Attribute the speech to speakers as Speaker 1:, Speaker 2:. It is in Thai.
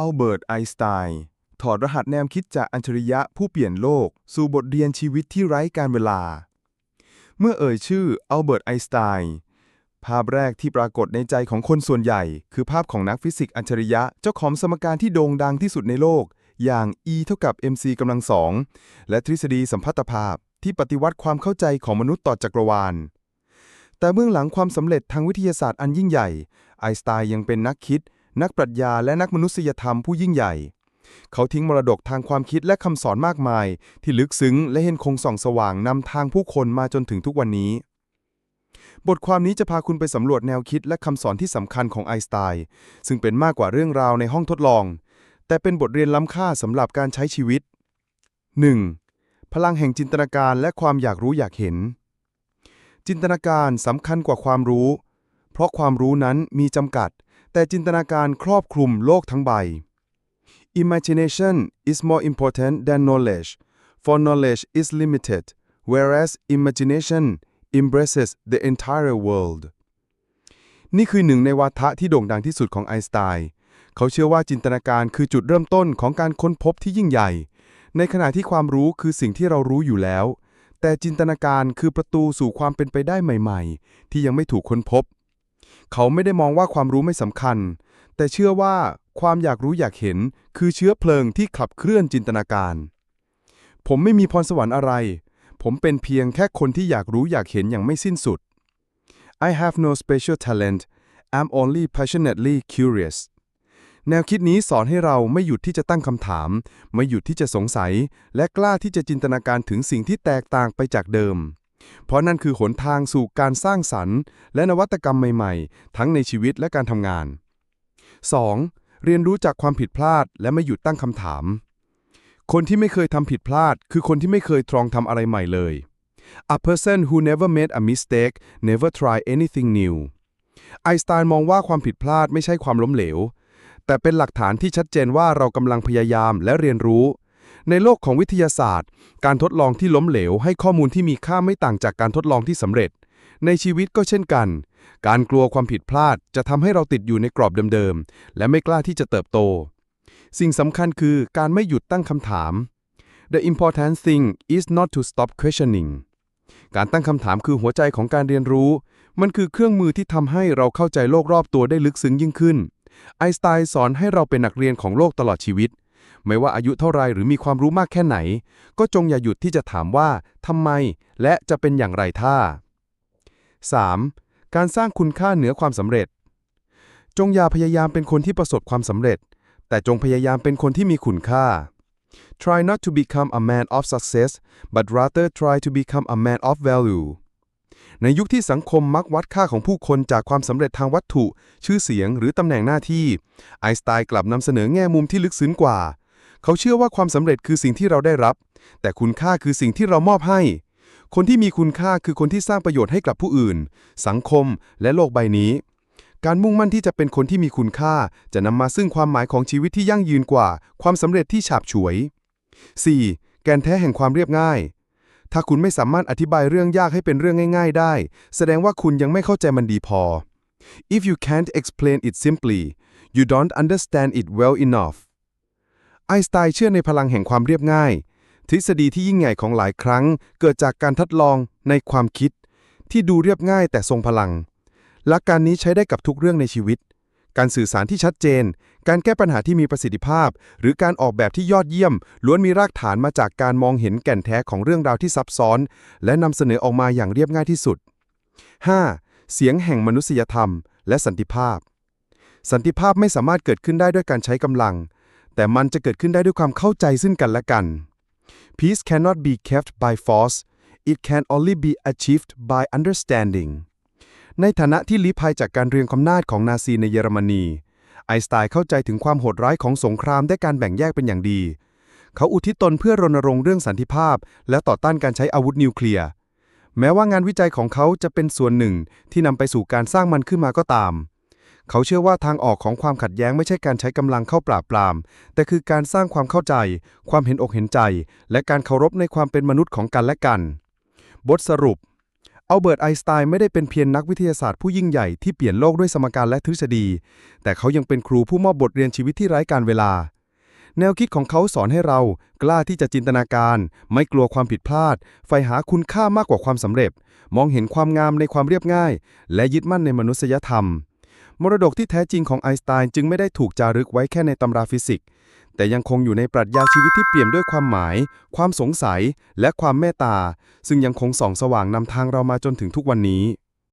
Speaker 1: อัลเบิร์ต ไอน์สไตน์ถอดรหัสแนวคิดจากอัจฉริยะผู้เปลี่ยนโลก สู่บทเรียนชีวิตที่ไร้การเวลา เมื่อเอ่ยชื่ออัลเบิร์ต ไอน์สไตน์ภาพแรกที่ปรากฏในใจของคนส่วนใหญ่ คือภาพของนักฟิสิกส์อัจฉริยะเจ้าของสมการที่โด่งดังที่สุดในโลก อย่าง E เท่ากับ mc กำลังสองและทฤษฎีสัมพัทธภาพที่ปฏิวัติความเข้าใจของมนุษย์ต่อจักรวาล แต่เบื้องหลังความสำเร็จทางวิทยาศาสตร์อันยิ่งใหญ่ ไอน์สไตน์ยังเป็นนักคิด นักปรัชญาและนักมนุษยธรรมผู้ยิ่งใหญ่ เขาทิ้งมรดกทางความคิดและคำสอนมากมาย ที่ลึกซึ้งและเห็นคงส่องสว่างนำทางผู้คนมาจนถึงทุกวันนี้ บทความนี้จะพาคุณไปสำรวจแนวคิดและคำสอนที่สำคัญของไอน์สไตน์ซึ่งเป็นมากกว่าเรื่องราวในห้องทดลอง แต่เป็นบทเรียนล้ำค่าสำหรับการใช้ชีวิต 1. พลังแห่งจินตนาการและความอยากรู้อยากเห็น จินตนาการสำคัญกว่าความรู้ เพราะความรู้นั้นมีจำกัด แต่จินตนาการครอบคลุมโลกทั้งใบ Imagination is more important than knowledge, for knowledge is limited, whereas imagination embraces the entire world. นี่คือหนึ่งในวาทะที่โด่งดังที่สุดของไอน์สไตน์ เขาเชื่อว่าจินตนาการคือจุดเริ่มต้นของการค้นพบที่ยิ่งใหญ่ ในขณะที่ความรู้คือสิ่งที่เรารู้อยู่แล้ว แต่จินตนาการคือประตูสู่ความเป็นไปได้ใหม่ ๆ ที่ยังไม่ถูกค้นพบ เขาไม่ได้มองว่าความรู้ไม่สำคัญ แต่เชื่อว่าความอยากรู้อยากเห็นคือเชื้อเพลิงที่ขับเคลื่อนจินตนาการ ผมไม่มีพรสวรรค์อะไร ผมเป็นเพียงแค่คนที่อยากรู้อยากเห็นอย่างไม่สิ้นสุด I have no special talent I'm only passionately curious แนวคิดนี้สอนให้เราไม่หยุดที่จะตั้งคำถาม ไม่หยุดที่จะสงสัย และกล้าที่จะจินตนาการถึงสิ่งที่แตกต่างไปจากเดิม เพราะนั่นคือหนทางสู่การสร้างสรรค์ และนวัตกรรมใหม่ๆ ทั้งในชีวิตและการทำงาน 2. เรียนรู้จากความผิดพลาดและไม่หยุดตั้งคำถาม คนที่ไม่เคยทำผิดพลาด คือคนที่ไม่เคยทรองทำอะไรใหม่เลย A person who never made a mistake never try anything new ไอสไตน์มองว่าความผิดพลาดไม่ใช่ความล้มเหลว แต่เป็นหลักฐานที่ชัดเจนว่าเรากำลังพยายามและเรียนรู้ ในโลกของวิทยาศาสตร์ การทดลองที่ล้มเหลว ให้ข้อมูลที่มีค่าไม่ต่างจากการทดลองที่สำเร็จ ในชีวิตก็เช่นกัน การกลัวความผิดพลาดจะทำให้เราติดอยู่ในกรอบเดิมๆ และไม่กล้าที่จะเติบโต สิ่งสำคัญคือการไม่หยุดตั้งคำถาม The important thing is not to stop questioning การตั้งคำถามคือหัวใจของการเรียนรู้ มันคือเครื่องมือที่ทำให้เราเข้าใจโลกรอบตัวได้ลึกซึ้งยิ่งขึ้น ไอน์สไตน์สอนให้เราเป็นนักเรียนของโลกตลอดชีวิต ไม่ว่าอายุเท่าไรหรือมีความรู้มากแค่ไหน ก็จงอย่าหยุดที่จะถามว่าทำไม และจะเป็นอย่างไรถ้า 3. การสร้างคุณค่าเหนือความสำเร็จ จงอย่าพยายามเป็นคนที่ประสบความสำเร็จ แต่จงพยายามเป็นคนที่มีคุณค่า Try not to become a man of success but rather try to become a man of value ในยุคที่สังคมมักวัดค่าของผู้คนจากความสำเร็จทางวัตถุ ชื่อเสียง หรือตำแหน่งหน้าที่ ไอสไตน์กลับนำเสนอแง่มุมที่ลึกซึ้งกว่า เขาเชื่อว่าความสำเร็จคือสิ่งที่เราได้รับ แต่คุณค่าคือสิ่งที่เรามอบให้ คนที่มีคุณค่าคือคนที่สร้างประโยชน์ให้กับผู้อื่น สังคม และโลกใบนี้ การมุ่งมั่นที่จะเป็นคนที่มีคุณค่า จะนำมาซึ่งความหมายของชีวิตที่ยั่งยืนกว่า ความสำเร็จที่ฉาบฉวย 4. แกนแท้แห่งความเรียบง่าย ถ้าคุณไม่สามารถอธิบายเรื่องยากให้เป็นเรื่องง่าย ๆ ได้ แสดงว่าคุณยังไม่เข้าใจมันดีพอ If you can't explain it simply you don't understand it well enough ไอน์สไตน์เชื่อในพลังแห่งความเรียบง่าย ทฤษฎีที่ยิ่งใหญ่ของหลายครั้ง เกิดจากการทดลองในความคิด ที่ดูเรียบง่ายแต่ทรงพลัง หลักการนี้ใช้ได้กับทุกเรื่องในชีวิต การสื่อสารที่ชัดเจน การแก้ปัญหาที่มีประสิทธิภาพ หรือการออกแบบที่ยอดเยี่ยม ล้วนมีรากฐานมาจากการมองเห็นแก่นแท้ของเรื่องราวที่ซับซ้อน และนำเสนอออกมาอย่างเรียบง่ายที่สุด 5. เสียงแห่งมนุษยธรรม และสันติภาพ สันติภาพไม่สามารถเกิดขึ้นได้ด้วยการใช้กำลัง แต่มันจะเกิดขึ้นได้ด้วยความเข้าใจซึ่งกันและกัน Peace cannot be kept by force it can only be achieved by understanding ในฐานะที่ลี้ภัยจากการเรียงคำนาจของนาซีในเยอรมนี ไอสไตน์เข้าใจถึงความโหดร้ายของสงครามได้การแบ่งแยกเป็นอย่างดี เขาอุทิศตนเพื่อรณรงค์เรื่องสันติภาพ และต่อต้านการใช้อาวุธนิวเคลียร์ แม้ว่างานวิจัยของเขาจะเป็นส่วนหนึ่งที่นำไปสู่การสร้างมันขึ้นมาก็ตาม เขาเชื่อว่าทางออกของความขัดแย้งไม่ใช่การใช้กำลังเข้าปราบปราม แต่คือการสร้างความเข้าใจ ความเห็นอกเห็นใจ และการเคารพในความเป็นมนุษย์ของกันและกัน บทสรุปอัลเบิร์ตไอน์สไตน์ไม่ได้เป็นเพียงนักวิทยาศาสตร์ผู้ยิ่งใหญ่ที่เปลี่ยนโลกด้วยสมการและทฤษฎี แต่เขายังเป็นครูผู้มอบบทเรียนชีวิตที่ไร้การเวลา แนวคิดของเขาสอนให้เรา กล้าที่จะจินตนาการ ไม่กลัวความผิดพลาด ใฝ่หาคุณค่ามากกว่าความสำเร็จ มองเห็นความงามในความเรียบง่าย และยึดมั่นในมนุษยธรรม มรดกที่แท้จริงของไอน์สไตน์จึงไม่ได้ถูกจารึกไว้แค่ในตำราฟิสิกส์ แต่ยังคงอยู่ในปรัชญาชีวิตที่เปี่ยมด้วยความหมาย ความสงสัย และความเมตตา ซึ่งยังคงส่องสว่างนำทางเรามาจนถึงทุกวันนี้